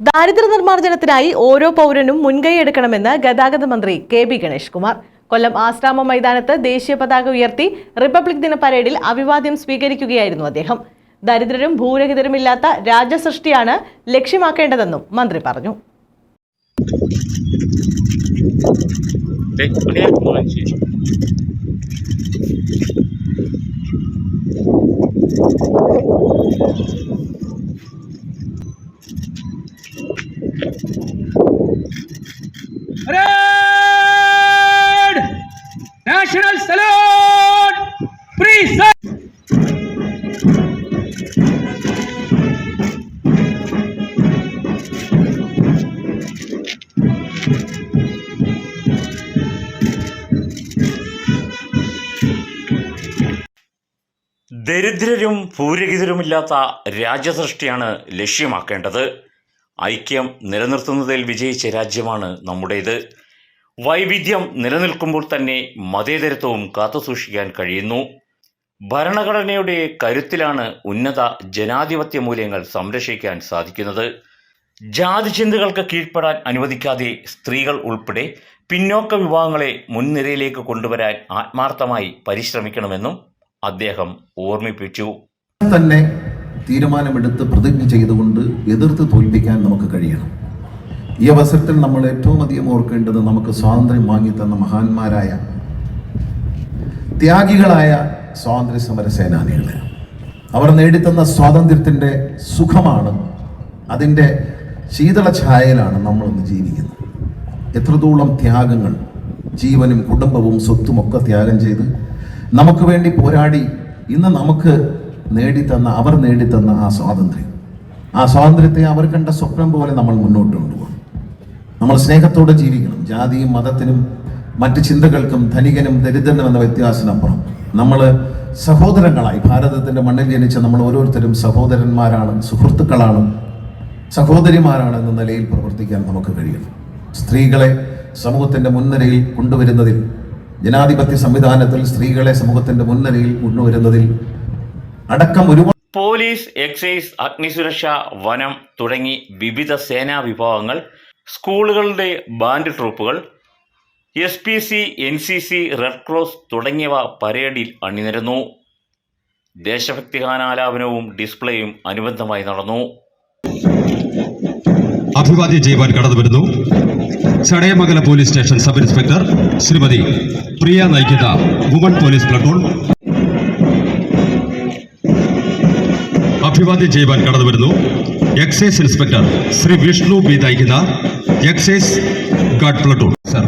ദാരിദ്ര്യ നിർമ്മാർജനത്തിനായി ഓരോ പൗരനും മുൻകൈയെടുക്കണമെന്ന് ഗതാഗത മന്ത്രി കെ ബി ഗണേഷ് കുമാർ. കൊല്ലം ആശ്രാമ മൈതാനത്ത് ദേശീയ പതാക ഉയർത്തി റിപ്പബ്ലിക് ദിന പരേഡിൽ അഭിവാദ്യം സ്വീകരിക്കുകയായിരുന്നു അദ്ദേഹം. ദരിദ്രരും ഭൂരഹിതരുമില്ലാത്ത രാജ്യസൃഷ്ടിയാണ് ലക്ഷ്യമാക്കേണ്ടതെന്നും മന്ത്രി പറഞ്ഞു. Thank Parade! ദരിദ്രരും ഭൂരഹിതരുമില്ലാത്ത രാജ്യസൃഷ്ടിയാണ് ലക്ഷ്യമാക്കേണ്ടത്. ഐക്യം നിലനിർത്തുന്നതിൽ വിജയിച്ച രാജ്യമാണ് നമ്മുടേത്. വൈവിധ്യം നിലനിൽക്കുമ്പോൾ തന്നെ മതേതരത്വവും കാത്തുസൂക്ഷിക്കാൻ കഴിയുന്നു. ഭരണഘടനയുടെ കരുത്തിലാണ് ഉന്നത ജനാധിപത്യ മൂല്യങ്ങൾ സംരക്ഷിക്കാൻ സാധിക്കുന്നത്. ജാതി ചിന്തകൾക്ക് കീഴ്പ്പെടാൻ അനുവദിക്കാതെ സ്ത്രീകൾ ഉൾപ്പെടെ പിന്നോക്ക വിഭാഗങ്ങളെ മുൻനിരയിലേക്ക് കൊണ്ടുവരാൻ ആത്മാർത്ഥമായി പരിശ്രമിക്കണമെന്നും അദ്ദേഹം ഓർമ്മിപ്പിച്ചു. തന്നെ തീരുമാനമെടുത്ത് പ്രതിജ്ഞ ചെയ്തുകൊണ്ട് എതിർത്ത് തോൽപ്പിക്കാൻ നമുക്ക് കഴിയണം. ഈ അവസരത്തിൽ നമ്മൾ ഏറ്റവും അധികം ഓർക്കേണ്ടത് നമുക്ക് സ്വാതന്ത്ര്യം വാങ്ങിത്തന്ന മഹാന്മാരായ ത്യാഗികളായ സ്വാതന്ത്ര്യ സമര സേനാനികളെ. അവർ നേടിത്തന്ന സ്വാതന്ത്ര്യത്തിന്റെ സുഖമാണ് അതിന്റെ ശീതള ഛായയിലാണ് നമ്മളിന്ന് ജീവിക്കുന്നത്. എത്രത്തോളം ത്യാഗങ്ങൾ ജീവനും കുടുംബവും സ്വത്തും ഒക്കെ ത്യാഗം ചെയ്ത് നമുക്ക് വേണ്ടി പോരാടി ഇന്ന് നമുക്ക് നേടിത്തന്ന അവർ നേടിത്തന്ന ആ സ്വാതന്ത്ര്യം. ആ സ്വാതന്ത്ര്യത്തെ അവർ കണ്ട സ്വപ്നം പോലെ നമ്മൾ മുന്നോട്ട് കൊണ്ടുപോകണം. നമ്മൾ സ്നേഹത്തോടെ ജീവിക്കണം. ജാതിയും മതത്തിനും മറ്റ് ചിന്തകൾക്കും ധനികനും ദരിദ്രനും എന്ന വ്യത്യാസത്തിനപ്പുറം നമ്മൾ സഹോദരങ്ങളായി ഭാരതത്തിന്റെ മണ്ണിൽ ജനിച്ച നമ്മൾ ഓരോരുത്തരും സഹോദരന്മാരാണ് സുഹൃത്തുക്കളാണ്. സഹോദരിമാരാണ് എന്ന നിലയിൽ പ്രവർത്തിക്കാൻ നമുക്ക് കഴിയണം സ്ത്രീകളെ സമൂഹത്തിന്റെ മുൻനിരയിൽ കൊണ്ടുവരുന്നതിൽ ജനാധിപത്യ സംവിധാനത്തിൽ സ്ത്രീകളെ സമൂഹത്തിന്റെ മുൻനിരയിൽ കൊണ്ടുവരുന്നതിൽ അടക്കം ഒരു പോലീസ് എക്സൈസ് അഗ്നിസുരക്ഷ വനം തുടങ്ങി വിവിധ സേനാ വിഭാഗങ്ങൾ സ്കൂളുകളുടെ band ട്രൂപ്പുകൾ S P C N C C red cross തുടങ്ങിയവ പരേഡിൽ അണിനിരന്നു. ദേശഭക്തി ഗാനാലാപനവും ഡിസ്പ്ലേയും അനുബന്ധമായി നടന്നു. അഭിവാദ്യം ചെയ്യുവാൻ കടന്നു വരുന്നു Chadayamangalam police station sub inspector Shrimati Priya നയിക്കുന്ന വുമൺ പോലീസ് പ്ലട്ടൂൺ അഭിവാദ്യം ചെയ്യുവാൻ കടന്നു വരുന്നു excise inspector Shri Vishnu B നയിക്കുന്ന excise guard platoon sir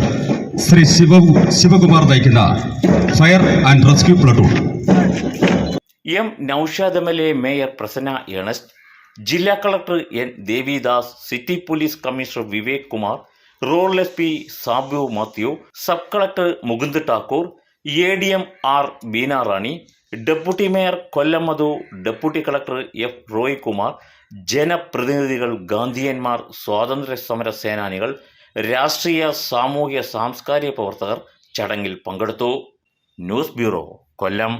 Shri Shiva Shivakumar നയിക്കുന്ന fire and rescue platoon M Naushad M L A mayor Prasanna Ernest ജില്ലാ collector N Devidas city police commissioner Vivek Kumar rural S P Sabu Mathew sub collector Mukund Thakur A D M R Beenarani deputy mayor Kollam Madhu deputy collector F Roy Kumar ജനപ്രതിനിധികൾ ഗാന്ധിയന്മാർ സ്വാതന്ത്ര്യ സമര സേനാനികൾ രാഷ്ട്രീയ സാമൂഹ്യ സാംസ്കാരിക പ്രവർത്തകർ ചടങ്ങിൽ പങ്കെടുത്തു. News bureau Kollam.